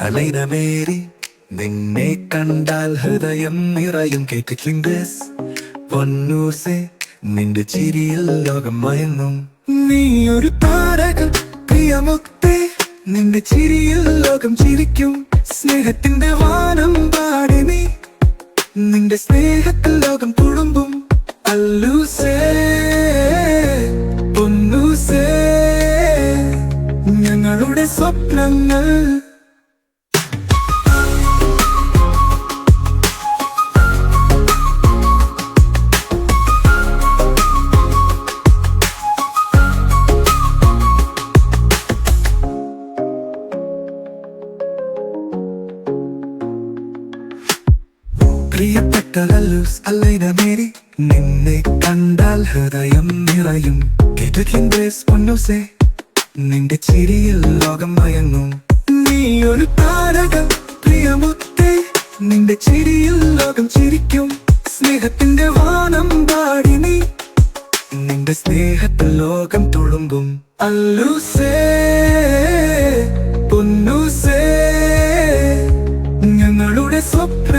അലൈനമേരി നിന്നെ കണ്ടാൽ ഹൃദയം നിറയും കേട്ടിട്ടുണ്ട് പൊന്നൂസെ നിന്റെ ചിരിയിൽ ലോകം മയങ്ങും. നീ ഒരു താരക പ്രിയമുക്തെ നിന്റെ ചിരിയിൽ ലോകം ചിരിക്കും. സ്നേഹത്തിന്റെ വാനം പാടി നീ നിന്റെ സ്നേഹത്തിൽ ലോകം തുളുമ്പും. സ്വപ്നങ്ങൾ. പ്രിയപ്പെട്ട ലല്ലൂസ് അല്ലൈന മേരി നിന്നെ കണ്ടാൽ ഹൃദയം നിറയും. കേട്ടിട്ടിൻഡേസ് പൊന്നൂസേ? നിന്റെ ചിരിയിൽ ലോകം മയങ്ങും. നീ ഒരു താരകം പ്രിയമുത്തേ. നിന്റെ ചിരിയിൽ ലോകം ചിരിക്കും. സ്നേഹത്തിന്റെ വാനം പാടി നീ. നിന്റെ സ്നേഹത്തിൽ ലോകം തുളുമ്പും. അല്ലൂസേ പൊന്നൂസേ. ഞങ്ങളുടെ സ്വപ്ന